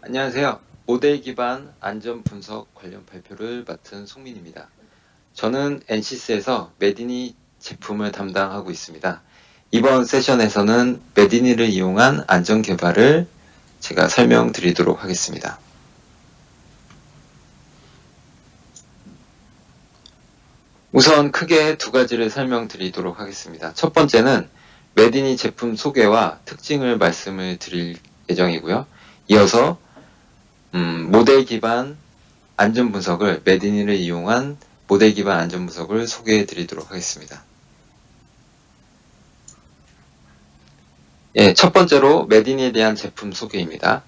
안녕하세요. 모델 기반 안전 분석 관련 발표를 맡은 송민입니다. 저는 NCS에서 메디니 제품을 담당하고 있습니다. 이번 세션에서는 메디니를 이용한 안전 개발을 제가 설명드리도록 하겠습니다. 우선 크게 두 가지를 설명드리도록 하겠습니다. 첫 번째는 메디니 제품 소개와 특징을 말씀을 드릴 예정이고요. 이어서 음, 모델 기반 안전 분석을 메디니를 이용한 모델 기반 안전 분석을 소개해 드리도록 하겠습니다. 예, 첫 번째로 메디니에 대한 제품 소개입니다.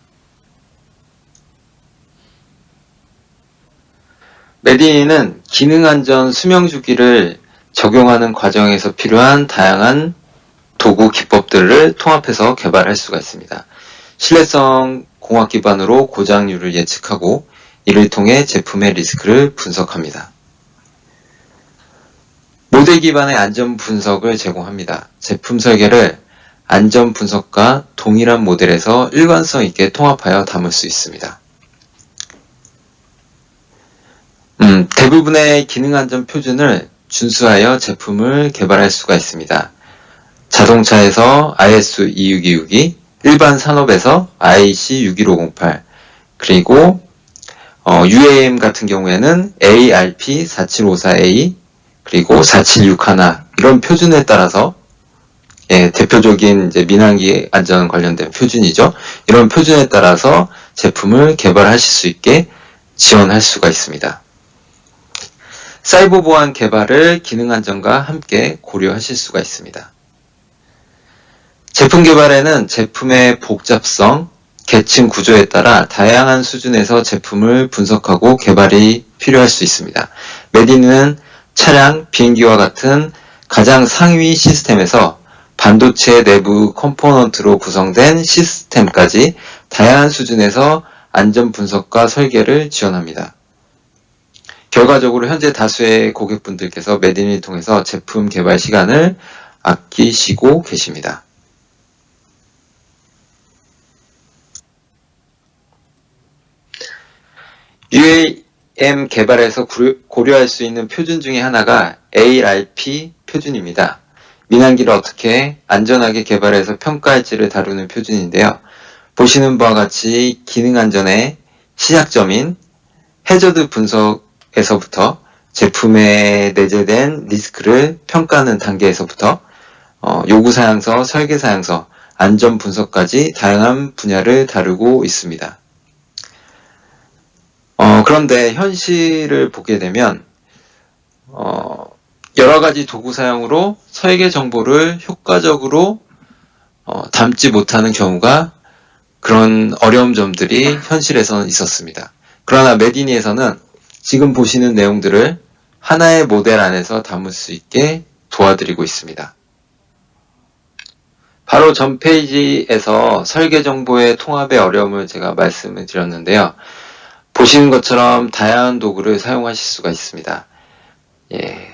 메디니는 기능 안전 수명 주기를 적용하는 과정에서 필요한 다양한 도구 기법들을 통합해서 개발할 수가 있습니다. 신뢰성 공학 기반으로 고장률을 예측하고 이를 통해 제품의 리스크를 분석합니다. 모델 기반의 안전 분석을 제공합니다. 제품 설계를 안전 분석과 동일한 모델에서 일관성 있게 통합하여 담을 수 있습니다. 음, 대부분의 기능 안전 표준을 준수하여 제품을 개발할 수가 있습니다. 자동차에서 ISO 26262, 일반 산업에서 IEC 61508, 그리고 어, UAM 같은 경우에는 ARP 4754A, 그리고 4761 이런 표준에 따라서 예, 대표적인 이제 민항기 안전 관련된 표준이죠. 이런 표준에 따라서 제품을 개발하실 수 있게 지원할 수가 있습니다. 사이버 보안 개발을 기능 안전과 함께 고려하실 수가 있습니다. 제품 개발에는 제품의 복잡성, 계층 구조에 따라 다양한 수준에서 제품을 분석하고 개발이 필요할 수 있습니다. 메디는 차량, 비행기와 같은 가장 상위 시스템에서 반도체 내부 컴포넌트로 구성된 시스템까지 다양한 수준에서 안전 분석과 설계를 지원합니다. 결과적으로 현재 다수의 고객분들께서 메디니를 통해서 제품 개발 시간을 아끼시고 계십니다. UAM 개발에서 고려할 수 있는 표준 중에 하나가 ARP 표준입니다. 민항기를 어떻게 안전하게 개발해서 평가할지를 다루는 표준인데요. 보시는 바와 같이 기능 안전의 시작점인 해저드 분석에서부터 제품에 내재된 리스크를 평가하는 단계에서부터 어, 요구사양서, 설계사양서, 안전 분석까지 다양한 분야를 다루고 있습니다. 어, 그런데 현실을 보게 되면 어, 여러 가지 도구 사용으로 설계 정보를 효과적으로 어, 담지 못하는 경우가 그런 어려운 점들이 현실에서는 있었습니다. 그러나 메디니에서는 지금 보시는 내용들을 하나의 모델 안에서 담을 수 있게 도와드리고 있습니다. 바로 전 페이지에서 설계 정보의 통합의 어려움을 제가 말씀을 드렸는데요. 보시는 것처럼 다양한 도구를 사용하실 수가 있습니다. 예.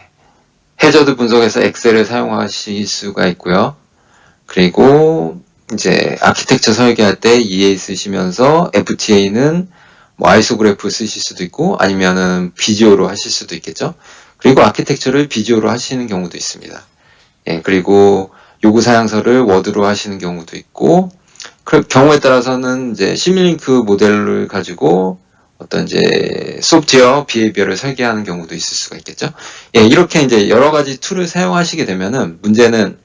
해저드 분석에서 엑셀을 사용하실 수가 있고요. 그리고 이제 아키텍처 설계할 때 EA 쓰시면서 FTA는 뭐 아이소그래프 쓰실 수도 있고 아니면은 비디오로 하실 수도 있겠죠. 그리고 아키텍처를 비디오로 하시는 경우도 있습니다. 예, 그리고 요구 사양서를 워드로 하시는 경우도 있고 그 경우에 따라서는 이제 시뮬링크 모델을 가지고 어떤 이제 소프트웨어 비헤비어를 설계하는 경우도 있을 수가 있겠죠. 예, 이렇게 이제 여러 가지 툴을 사용하시게 되면은 문제는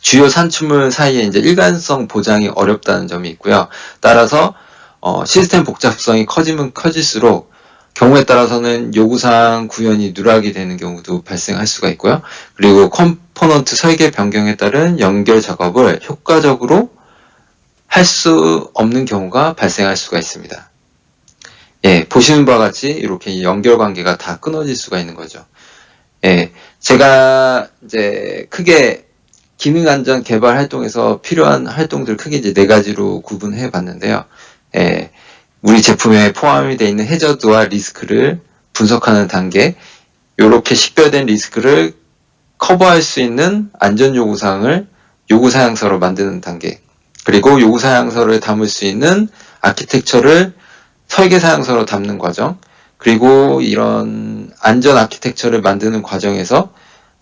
주요 산출물 사이에 이제 일관성 보장이 어렵다는 점이 있고요. 따라서 어, 시스템 복잡성이 커지면 커질수록 경우에 따라서는 요구사항 구현이 누락이 되는 경우도 발생할 수가 있고요. 그리고 컴포넌트 설계 변경에 따른 연결 작업을 효과적으로 할 수 없는 경우가 발생할 수가 있습니다. 예, 보시는 바와 같이 이렇게 연결 관계가 다 끊어질 수가 있는 거죠. 예, 제가 이제 크게 기능 안전 개발 활동에서 필요한 활동들 크게 이제 네 가지로 구분해 봤는데요. 예, 우리 제품에 포함이 되어 있는 해저드와 리스크를 분석하는 단계, 이렇게 식별된 리스크를 커버할 수 있는 안전 요구 사항을 요구 사항서로 만드는 단계, 그리고 요구 사항서를 담을 수 있는 아키텍처를 설계 사양서로 담는 과정, 그리고 이런 안전 아키텍처를 만드는 과정에서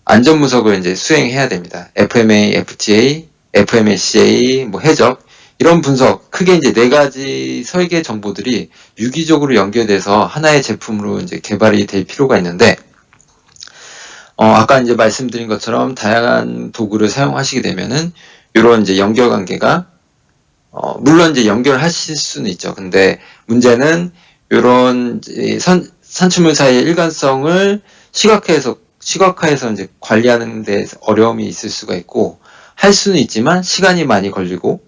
안전 분석을 이제 수행해야 됩니다. FMA, FTA, FMACA, 뭐 해적 이런 분석 크게 이제 네 가지 설계 정보들이 유기적으로 연결돼서 하나의 제품으로 이제 개발이 될 필요가 있는데 어, 아까 이제 말씀드린 것처럼 다양한 도구를 사용하시게 되면은 이런 이제 연결 관계가 어, 물론 이제 연결하실 수는 있죠. 근데 문제는 이런 선, 산출물 사이의 일관성을 시각화해서 시각화해서 이제 관리하는 데 어려움이 있을 수가 있고 할 수는 있지만 시간이 많이 걸리고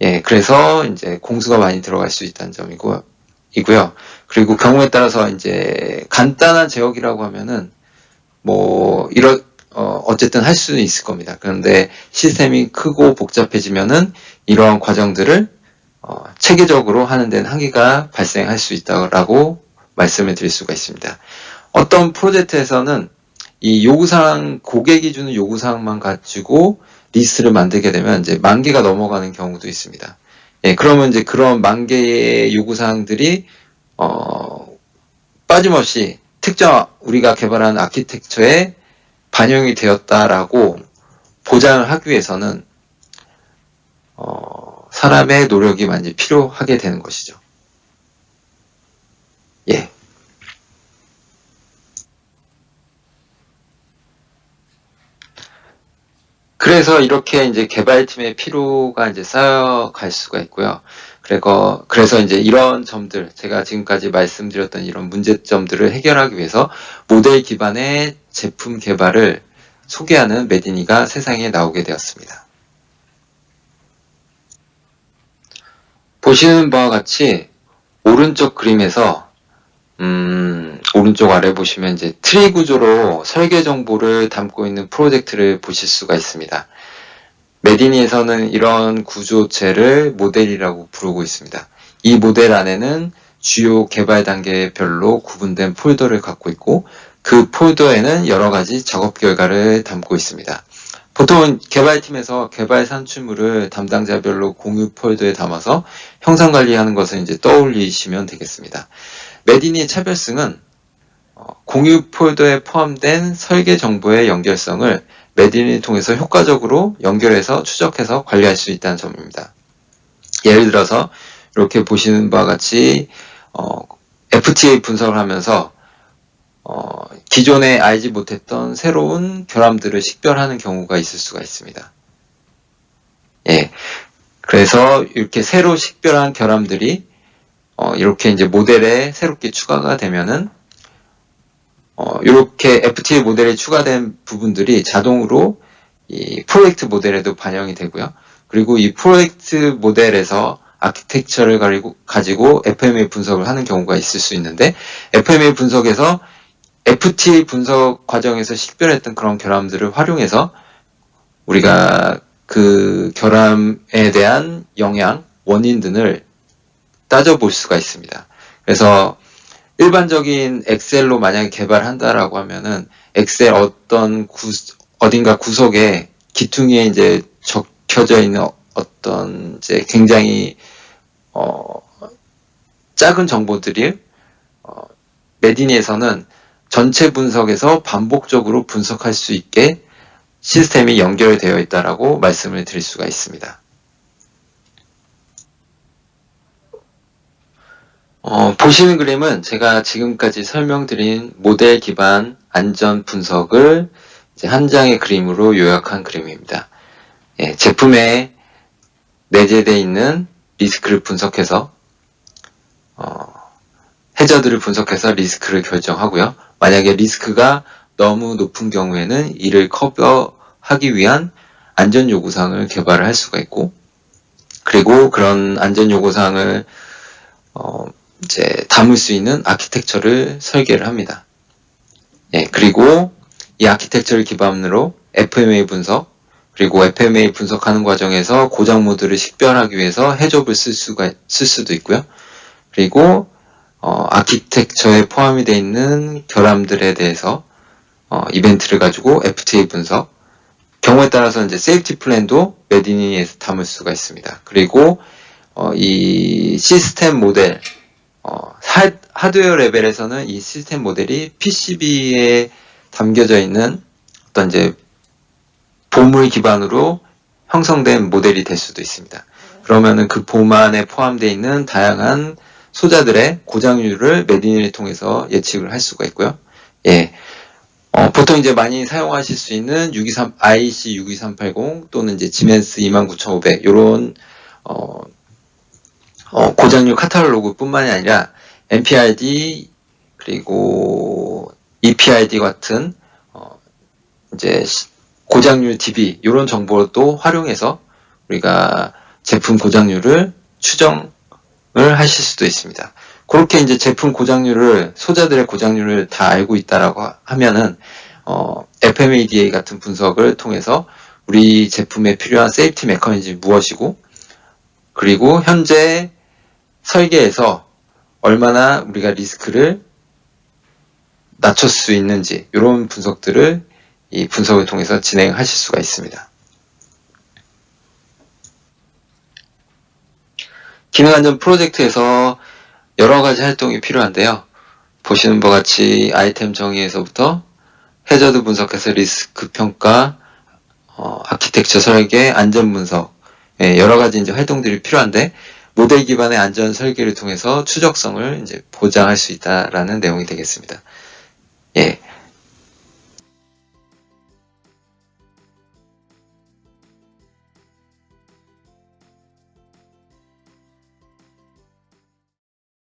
예 그래서 이제 공수가 많이 들어갈 수 있다는 점이고 이고요. 그리고 경우에 따라서 이제 간단한 제어기라고 하면은 뭐 이런 어, 어쨌든 할 수는 있을 겁니다. 그런데 시스템이 크고 복잡해지면은 이러한 과정들을 어, 체계적으로 하는 데는 한계가 발생할 수 있다고 말씀을 드릴 수가 있습니다. 어떤 프로젝트에서는 이 요구사항, 고객이 주는 요구사항만 가지고 리스트를 만들게 되면 이제 만 개가 넘어가는 경우도 있습니다. 예, 그러면 이제 그런 만 개의 요구사항들이, 어, 빠짐없이 특정 우리가 개발한 아키텍처에 반영이 되었다라고 보장을 하기 위해서는, 어, 사람의 노력이 많이 필요하게 되는 것이죠. 예. 그래서 이렇게 이제 개발팀의 피로가 이제 쌓여갈 수가 있고요. 그리고 그래서 이제 이런 점들 제가 지금까지 말씀드렸던 이런 문제점들을 해결하기 위해서 모델 기반의 제품 개발을 소개하는 메디니가 세상에 나오게 되었습니다. 보시는 바와 같이 오른쪽 그림에서 음, 오른쪽 아래 보시면 이제 트리 구조로 설계 정보를 담고 있는 프로젝트를 보실 수가 있습니다. 메디니에서는 이런 구조체를 모델이라고 부르고 있습니다. 이 모델 안에는 주요 개발 단계별로 구분된 폴더를 갖고 있고 그 폴더에는 여러 가지 작업 결과를 담고 있습니다. 보통 개발팀에서 개발 산출물을 담당자별로 공유 폴더에 담아서 형상 관리하는 것을 이제 떠올리시면 되겠습니다. 메디니의 차별성은 어, 공유 폴더에 포함된 설계 정보의 연결성을 메디니를 통해서 효과적으로 연결해서 추적해서 관리할 수 있다는 점입니다. 예를 들어서 이렇게 보시는 바와 같이 어, FTA 분석을 하면서 어, 기존에 알지 못했던 새로운 결함들을 식별하는 경우가 있을 수가 있습니다. 예. 그래서 이렇게 새로 식별한 결함들이 어, 이렇게 이제 모델에 새롭게 추가가 되면은 어, 이렇게 FTA 모델에 추가된 부분들이 자동으로 이 프로젝트 모델에도 반영이 되고요. 그리고 이 프로젝트 모델에서 아키텍처를 가지고, 가지고 FMA 분석을 하는 경우가 있을 수 있는데 FMA 분석에서 FTA 분석 과정에서 식별했던 그런 결함들을 활용해서 우리가 그 결함에 대한 영향, 원인 등을 따져볼 수가 있습니다. 그래서 일반적인 엑셀로 만약에 개발한다라고 하면은 엑셀 어떤 구, 어딘가 구석에 기퉁이에 이제 적혀져 있는 어떤 이제 굉장히 어, 작은 정보들이 어, 메디니에서는 전체 분석에서 반복적으로 분석할 수 있게 시스템이 연결되어 있다라고 말씀을 드릴 수가 있습니다. 어, 보시는 그림은 제가 지금까지 설명드린 모델 기반 안전 분석을 한 장의 그림으로 요약한 그림입니다. 예, 제품에 내재되어 있는 리스크를 분석해서 어, 해저들을 분석해서 리스크를 결정하고요. 만약에 리스크가 너무 높은 경우에는 이를 커버하기 위한 안전 요구사항을 개발을 할 수가 있고 그리고 그런 안전 요구사항을 어, 이제 담을 수 있는 아키텍처를 설계를 합니다. 예, 그리고 이 아키텍처를 기반으로 FMA 분석, 그리고 FMA 분석하는 과정에서 고장 모드를 식별하기 위해서 해접을 쓸 수가 쓸 수도 있고요. 그리고 어, 아키텍처에 포함이 되어 있는 결함들에 대해서 어, 이벤트를 가지고 FTA 분석, 경우에 따라서 이제 세이프티 플랜도 메디니에서 담을 수가 있습니다. 그리고 어, 이 시스템 모델, 어, 하, 하드웨어 레벨에서는 이 시스템 모델이 PCB에 담겨져 있는 어떤 이제 보물 기반으로 형성된 모델이 될 수도 있습니다. 그러면은 그봄 안에 포함되어 있는 다양한 소자들의 고장률을 메디니를 통해서 예측을 할 수가 있고요. 예. 어, 보통 이제 많이 사용하실 수 있는 623, IC 62380 또는 이제 지멘스 29500 요런 어, 어, 고장률 카탈로그 뿐만이 아니라 NPID 그리고 EPID 같은 어, 이제 시- 고장률 DB 이런 정보도 활용해서 우리가 제품 고장률을 추정을 하실 수도 있습니다. 그렇게 이제 제품 고장률을 소자들의 고장률을 다 알고 있다라고 하면은 어, FMEDA 같은 분석을 통해서 우리 제품에 필요한 세이프티 메커니즘이 무엇이고 그리고 현재 설계에서 얼마나 우리가 리스크를 낮출 수 있는지 이런 분석들을 이 분석을 통해서 진행하실 수가 있습니다. 기능 안전 프로젝트에서 여러 가지 활동이 필요한데요. 보시는 바와 같이 아이템 정의에서부터 해저드 분석해서 리스크 평가, 어, 아키텍처 설계, 안전 분석, 예, 여러 가지 이제 활동들이 필요한데 모델 기반의 안전 설계를 통해서 추적성을 이제 보장할 수 있다라는 내용이 되겠습니다. 예.